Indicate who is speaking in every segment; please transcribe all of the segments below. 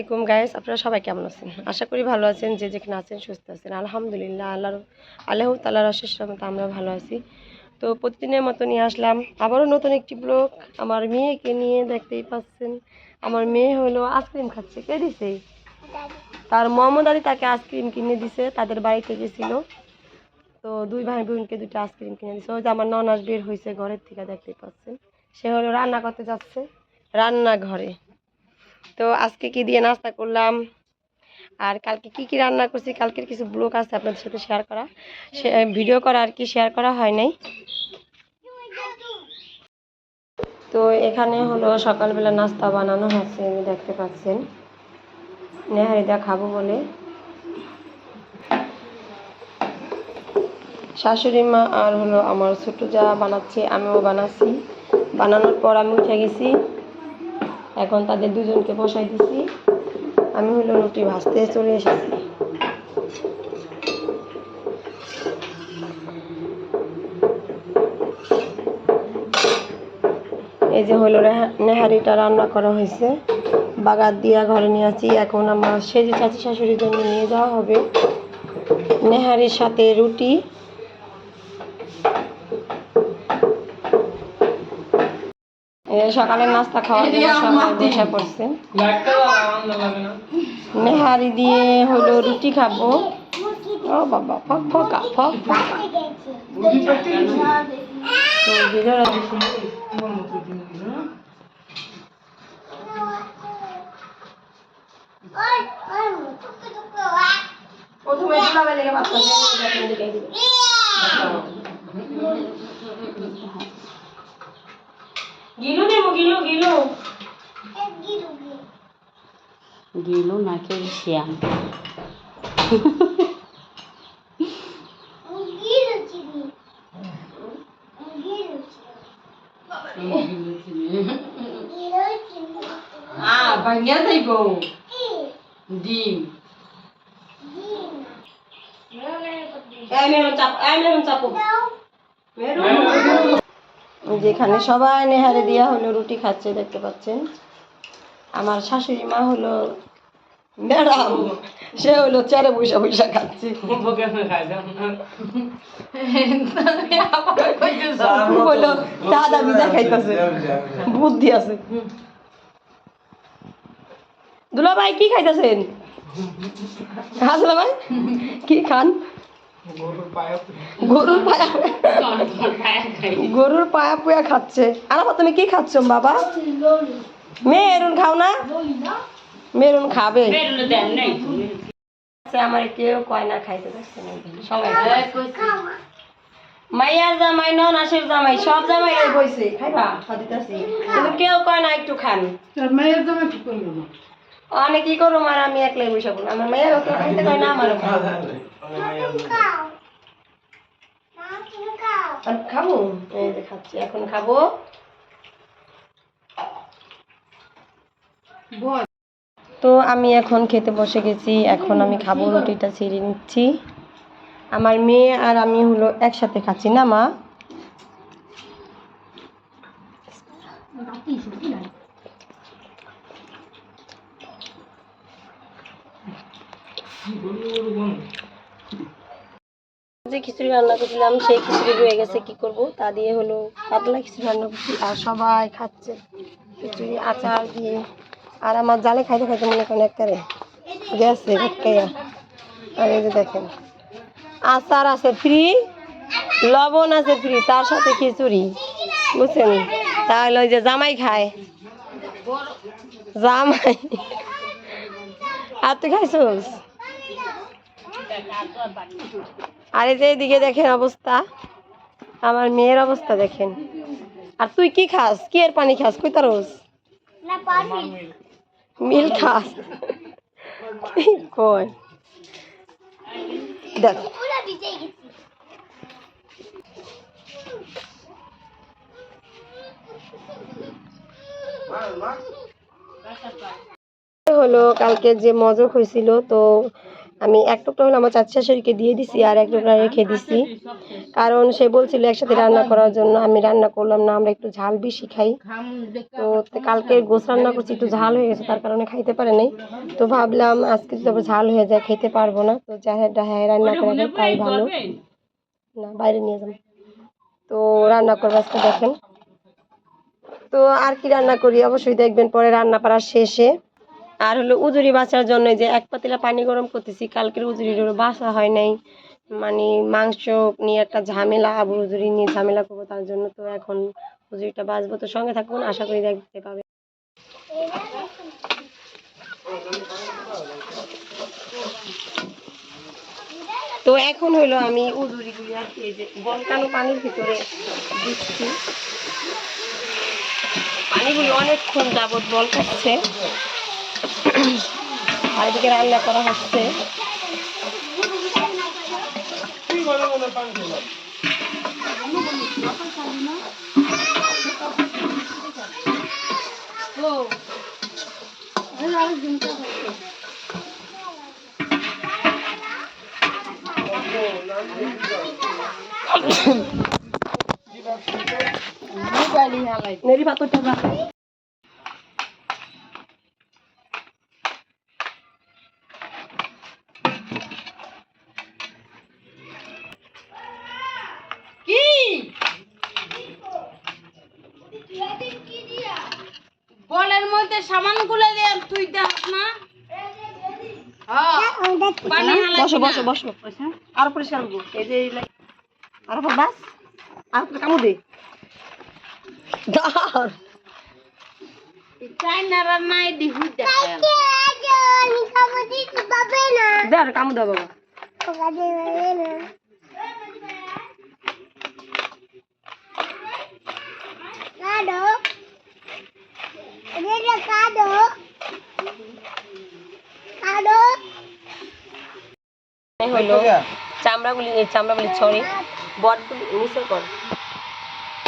Speaker 1: আসসালামাইকুম গাইস আপনারা সবাই কেমন আছেন? আশা করি ভালো আছেন, যে যেখানে আছেন সুস্থ আছেন। আলহামদুলিল্লাহ, আল্লাহর আল্লাহ তাল্লাহ রশেষ রহমতে আমরা ভালো আছি। তো প্রতিদিনের মতো নিয়ে আসলাম আবারও নতুন একটি ব্লগ আমার মেয়েকে নিয়ে দেখতেই পাচ্ছেন, আমার মেয়ে হলো আইসক্রিম খাচ্ছে, কে দিছে? তার মোহাম্মদ আলী তাকে আইসক্রিম কিনে দিছে, তাদের বাড়িতে গেছিল। তো দুই ভাই বোনকে দুটো আইসক্রিম কিনে দিছে। ওই যে আমার ননাস বের হয়েছে ঘরের থেকে দেখতেই পাচ্ছেন। সে হলো রান্না করতে যাচ্ছে, রান্নাঘরে। তো আজকে কি দিয়ে নাস্তা করলাম? আর কালকে কি কি রান্না করছি? কালকের কিছু ব্লগ আছে আপনাদের সাথে শেয়ার করা। ভিডিও করা আর কি শেয়ার করা হয় নাই। তো এখানে হলো সকালবেলা নাস্তা বানানো হচ্ছে আমি দেখতে পাচ্ছেন। নেহারিদা খাব বলে। শাশুড়ি মা আর হলো আমার ছোট যা বানাচ্ছে, আমিও বানাচ্ছি। বানানোর পর আমি উঠে গেছি। এখন তাদের দুজনকে বসাই দিছি। আমি হলো রুটি ভাজতে চলে এসেছি। এই যে হলো নেহারিটা রান্না করা হয়েছে। বাগার দিয়া ঘরে নিয়ে আছি এখন আমার সেজে চাচি শাশুড়ির জন্য নিয়ে যাওয়া হবে। নেহারির সাথে রুটি এ সকালের নাস্তা খাওয়ার জন্য সবাই বসে পড়ছে। নেহারি দিয়ে হলো রুটি খাব। ও বাবা ফক ফকা ফক। ফকা। তো ভিডিওটা প্রথমে দুলাবে লেগে বাচ্চা গিলু দেবো গিলু গিলু
Speaker 2: গিলু নাকি শ্যাম
Speaker 1: আ ভাঙিয়া যাইব
Speaker 2: ডিম
Speaker 1: এই মেরুন চাপ এই মেরুন চাপো যেখানে সবাই নেহারে দিয়া হলো রুটি খাচ্ছে দেখতে পাচ্ছেন। আমার শাশুড়ি মা হলো ম্যাডাম সে হলো চেয়ারে বৈশা বৈশা খাচ্ছে। হলো দাদা ভিজা খাইতেছে। বুদ্ধি আছে। দুলা ভাই কি খাইতেছেন? হাসলা ভাই কি খান? গরুর পায়া গরুর পায়া পুয়া। খাচ্ছে। আর আবার তুমি কি খাচ্ছ বাবা? মেরুন খাও না। মেরুন খাবে। আমার কেউ কয় না খাইতে পারছে না সবাই মাইয়ার জামাই নন আশের জামাই সব জামাই বইছে খাইবা? খাদিতাছি কিন্তু কেউ কয় না একটু খান। অনেক কি করো মার আমি একলাই বসে বলব আমার মেয়ের তো খাইতে কয় না আমারও আর খাব? এই যে খাচ্ছি এখন খাব। তো আমি এখন খেতে বসে গেছি এখন আমি খাব রুটিটা ছিঁড়ে নিচ্ছি। আমার মেয়ে আর আমি হলো একসাথে খাচ্ছি না মা? যে খিচুড়ি রান্না করছিলাম, সেই খিচুড়ি রয়ে গেছে, কি করব? তা দিয়ে হলো পাতলা খিচুড়ি রান্না করছি। আর সবাই খাচ্ছে খিচুড়ি আচার দিয়ে। আর আমার জালে খাইতে খাইতে মনে করেন একবারে গেছে ভেটকাইয়া আর এই যে দেখেন, আচার আছে ফ্রি লবণ আছে ফ্রি তার সাথে খিচুড়ি, বুঝছেন? তাহলে ওই যে জামাই খায়। জামাই। আর তুই খাইছোস? আর এই যে এদিকে দেখেন অবস্থা আমার মেয়ের অবস্থা দেখেন। আর তুই কি খাস? কি এর পানি খাস? কই তারস মিল খাস? কি কয়? দেখ। হলো কালকে যে মজক হয়েছিল তো আমি এক টুকরা হলো আমার চাচি শাশুড়িকে দিয়ে দিছি আর এক টুকরা রেখে দিছি। কারণ সে বলছিল একসাথে রান্না করার জন্য। আমি রান্না করলাম না, আমরা একটু ঝাল বেশি খাই। তো কালকে গোস রান্না করছি, একটু ঝাল হয়ে গেছে, তার কারণে খাইতে পারে নাই। তো ভাবলাম আজকে যদি ঝাল হয়ে যায়, খেতে পারব না। তো যা হ্যাঁ রান্না করে তাই ভালো। না, বাইরে নিয়ে যাব। তো রান্না করব আজকে, দেখেন। তো আর কি রান্না করি? অবশ্যই দেখবেন পরে রান্না করার শেষে আর হলো উজুরি বাঁচার জন্য যে এক পাতিলা পানি গরম করতেছি, কালকের উজুরির বাসা হয় নাই। মানে মাংস নিয়ে একটা ঝামেলা, আবু উজুরি নিয়ে ঝামেলা করব তার জন্য তো এখন উজুরিটা বাঁচবো। তো সঙ্গে থাকুন, আশা করি দেখতে পাবে। তো এখন হলো আমি উজুরিগুলি আর কি যে বলকানো পানির ভিতরে দিচ্ছি। পানিগুলি অনেকক্ষণ যাবৎ বল করছে আর এদিকে রান্না করা হচ্ছে। মেরি পাথরটা রাখো।
Speaker 2: বলের মধ্যে সামানগুলো দিয়ে তুই দেখ না। হ্যাঁ, হালাই
Speaker 1: বসো বসো বসো। আর পরিষ্কার করব। এই যে এই আর উপর বাস। আর উপরে কামড় দে। কামড় দাও বাবা। এই হইল চামড়াগুলি এই চামড়াগুলি সরি বটগুলি নিচে কর।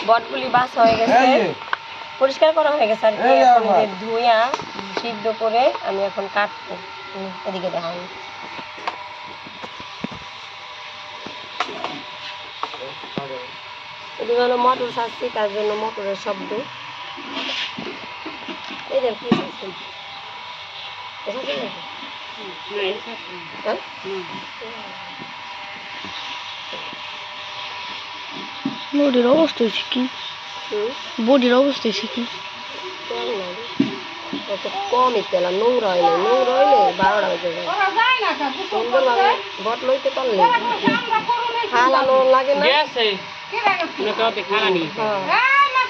Speaker 1: বটগুলি বাস হয়ে গেছে। পরিষ্কার করা হয়ে গেছে আর কি। এখন ধুইয়া সিদ্ধ করে আমি এখন কাটবো। এদিকে দেখাও এদিকে হলো মটর ছাড়ছি তার জন্য মটরের শব্দ। এই কি?
Speaker 3: বডির অবস্থা হয়েছে কি বডির অবস্থা হয়েছে কি
Speaker 1: কমই তেল নোংরা হইলে নোংরা হইলে বারোটা বেজে যায় সুন্দরভাবে বট লইতে পারলে হালানো লাগে না।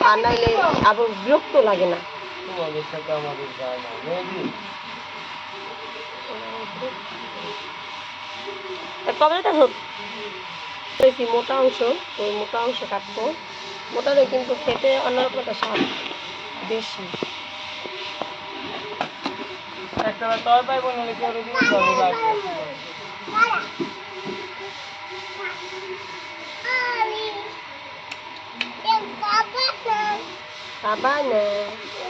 Speaker 1: আর নাইলে আবার বিরক্ত লাগে না তা কবে তো হয়েছি মোটা অংশ ওই মোটা অংশ কাটবো। মোটারে কিন্তু খেতে অন্যরকম একটা স্বাদ বেশি খাবা না কলে মনে দর দর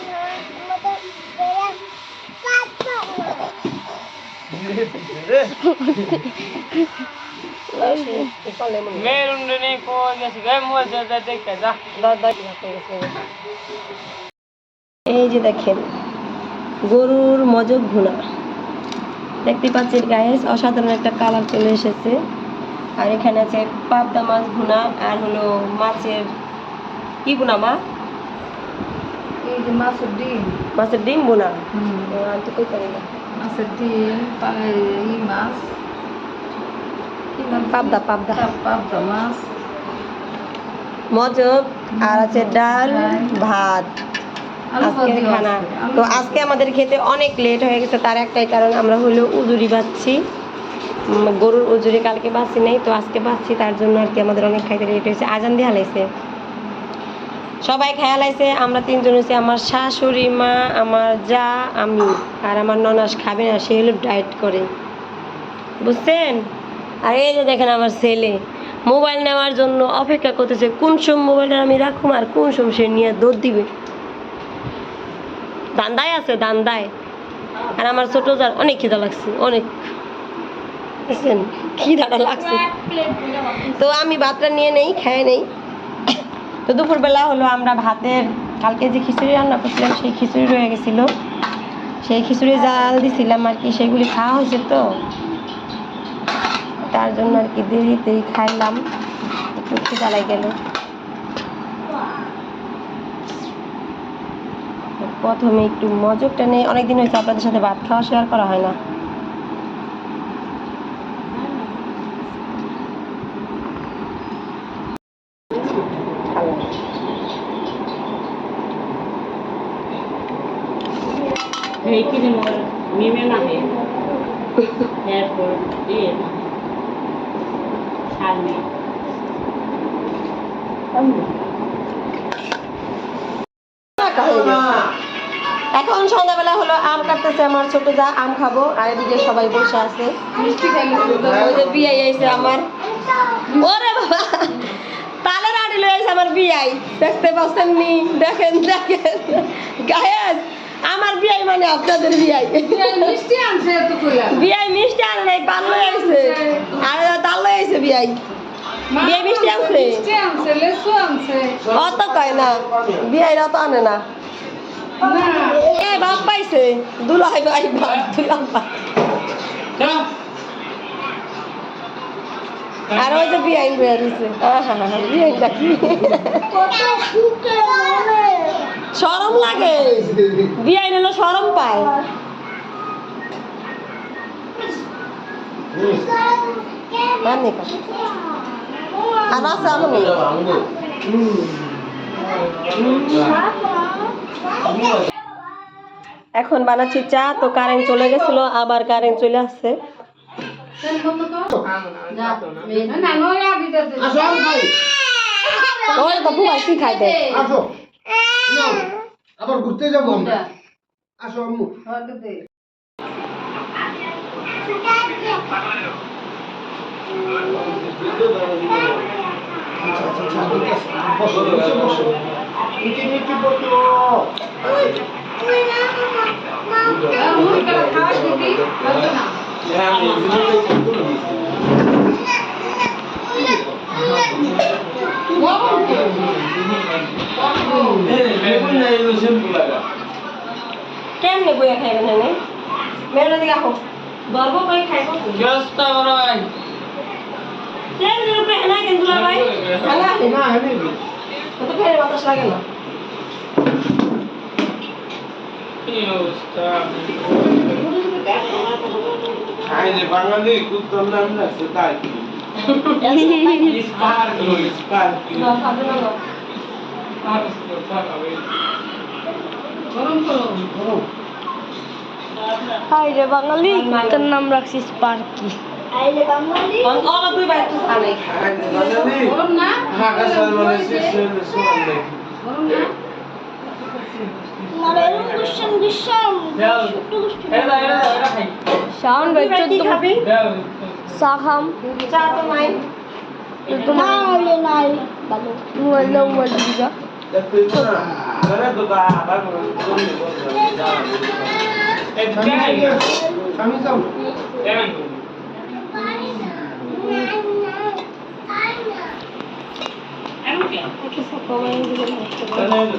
Speaker 1: এই যে দেখেন, গরুর মজক ভুনা। দেখতে পাচ্ছেন গায়েস অসাধারণ একটা কালার চলে এসেছে। আর এখানে আছে পাবদা মাছ ভুনা, আর হলো মাছের কি ভুনা মা?
Speaker 2: মাছের ডিম
Speaker 1: মাছের ডিম ও, আমি তো কই পারি না।
Speaker 2: মাছের ডিম পা- ই মাছ।
Speaker 1: পাবদা পাবদা।
Speaker 2: পাবদা মাছ।
Speaker 1: মজক আর আছে ডাল ভাত। আজকের খানা। তো আজকে আমাদের খেতে অনেক লেট হয়ে গেছে তার একটাই কারণ আমরা হলো উজুরি বাচ্ছি। গরুর উজুরি কালকে বাচ্ছি নেই তো আজকে বাচ্ছি তার জন্য আর কি আমাদের অনেক খাইতে লেট হয়েছে। আজান দিয়ে হালাইছে। সবাই খেয়ালাইছে আমরা তিনজন হয়েছি, আমার শাশুড়ি মা, আমার যা, আমি। আর আমার ননাস খাবে না, সে হলো ডায়েট করে। বুঝছেন? আর এই যে দেখেন আমার ছেলে, মোবাইল নেওয়ার জন্য অপেক্ষা করতেছে, কোন সময় মোবাইলটা আমি রাখুম আর কোন সময় সে নিয়ে দৌড় দিবে। দান্দায় আছে, দান্দায়। আর আমার ছোট যার অনেক খিদা লাগছে, অনেক। কি দাঁড়া লাগছে। তো আমি ভাতটা নিয়ে নেই, খেয়ে নেই। তো দুপুরবেলা হলো আমরা ভাতের, কালকে যে খিচুড়ি রান্না করছিলাম সেই খিচুড়ি রয়ে গেছিল। সেই খিচুড়ি জাল দিছিলাম আর কি সেগুলি খাওয়া হয়েছে তো। তার জন্য আর কি দেরিতেই খাইলাম, একটু লাগে গেল। প্রথমে একটু মজকটা নেই, অনেকদিন হয়েছে আপনাদের সাথে ভাত খাওয়া শেয়ার করা হয় না
Speaker 2: এই কি রে মোর মিমে নামে এরপর দিয়ে সামনে
Speaker 1: এখন সন্ধ্যাবেলা হলো আম কাটতেছে আমার ছোট যা আম খাব আর এদিকে সবাই বসে আছে। বিয়াই আইছে আমার। ওরে বাবা তালের আড়ি লয়ে আইছে আমার বিয়াই। দেখতে পাচ্ছেন নি? দেখেন দেখেন। গায়েস আমার বিয়াই মানে আপনাদের বিয়াই।
Speaker 2: মিষ্টি আনছে
Speaker 1: বিয়াই মিষ্টি আনে নাই পান লয়ে আইছে। আর তাল লয়ে আইছে বিয়াই। বিয়াই মিষ্টি আনছে। অত কয় না বিয়াই অত আনে না। বাপ পাইছে। দুলাই ভাই বাপ ভাই। আর ওই যে বিআইন বের হইছে বিআইনটা কি? সরম লাগে। বিআইন হলো সরম পায়। মানে আর আছে আমি এখন বানাচ্ছি চা তো কারেন্ট চলে গেছিল আবার কারেন্ট চলে আসছে।
Speaker 4: আবার আচ্ছা ঠিক আছে বসো নিচে বসো নিচে নিচে বসো
Speaker 2: খাওয়া দিবি না
Speaker 1: কেমনে বইয়া খাইবেন এনে? মেরে দিকে আহো। গর্ব করে খাইবো কেমনে রূপে হেনা কেন দুলা ভাই হেনা
Speaker 4: না
Speaker 1: তো ফেরে বাতাস লাগে না?
Speaker 5: বাঙালি কুত্তর নাম তাই
Speaker 1: না
Speaker 3: হাই রে বাঙালি তোর নাম রাখছিস পার্কি
Speaker 1: অন- অন দুই ভাই তো খানে
Speaker 5: বাঙালি
Speaker 2: না
Speaker 5: হাঁকা সালমানে শেষ হয়ে সোয়াল দেখি
Speaker 2: গরম না
Speaker 3: শাওন ভাই চোদ্দ চা খাম
Speaker 1: চা তো নাই।
Speaker 3: মোবাইল দাও মোবাইল দিবা
Speaker 4: স্বামী যাও
Speaker 3: আয় হায় শোন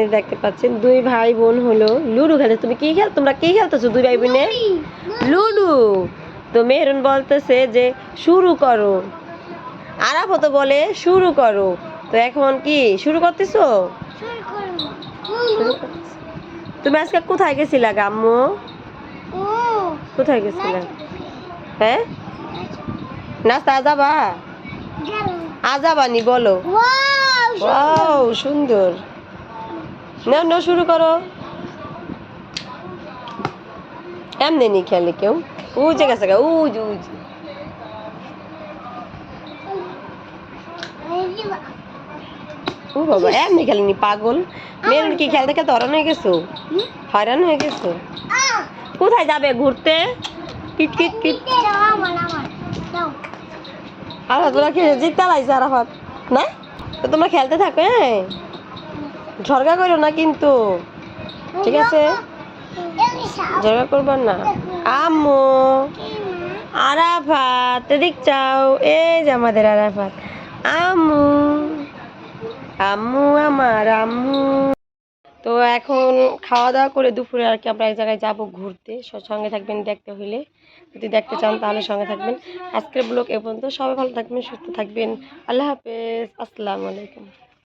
Speaker 1: এই দেখতে পাচ্ছেন দুই ভাই বোন হলো। লুডো খেলে তুমি কি খেল তোমরা কি খেলতেছো দুই ভাই বোনে? লুডো তো মেহরুন বলতেছে যে শুরু করো। আরাফ তো বলে শুরু করো। তো এখন কি শুরু করতেছো? তুমি আজকে কোথায় গেছিলা গাম্মু কোথায় গেছিলা? হ্যাঁ? নাস্তা যাবা আজাবানি বলো। ওয়াও সুন্দর। না না শুরু করো। এমনি নি খেলে কেউ। উজে গেছে গা উজ উজ ও বাবা, এমনি খেলেনি, পাগল। মেরুন কি খেলতে খেলতে হরান হয়ে গেছো? হয়রান হয়ে গেছো? কোথায় যাবে ঘুরতে? Kit kit kit. আরাফাত তোরা খেলে জিততে লাইছে আরাফাত? না? তো তোমরা খেলতে থাকো হ্যাঁ? ঝরগা করো না কিন্তু। ঠিক আছে? ঝরগা করবার না। আম্মু, আরাফাত, এদিক চাও এই যে আমাদের আরাফাত। আম্মু আম্মু আমার, আম্মু। তো এখন খাওয়া দাওয়া করে দুপুরে আর কি আমরা এক জায়গায় যাব ঘুরতে। সঙ্গে থাকবেন দেখতে হইলে। যদি দেখতে চান তাহলে সঙ্গে থাকবেন। আজকের ব্লগ এ পর্যন্ত সবাই ভালো থাকবেন, সুস্থ থাকবেন। আল্লাহ হাফেজ। আসসালামু আলাইকুম।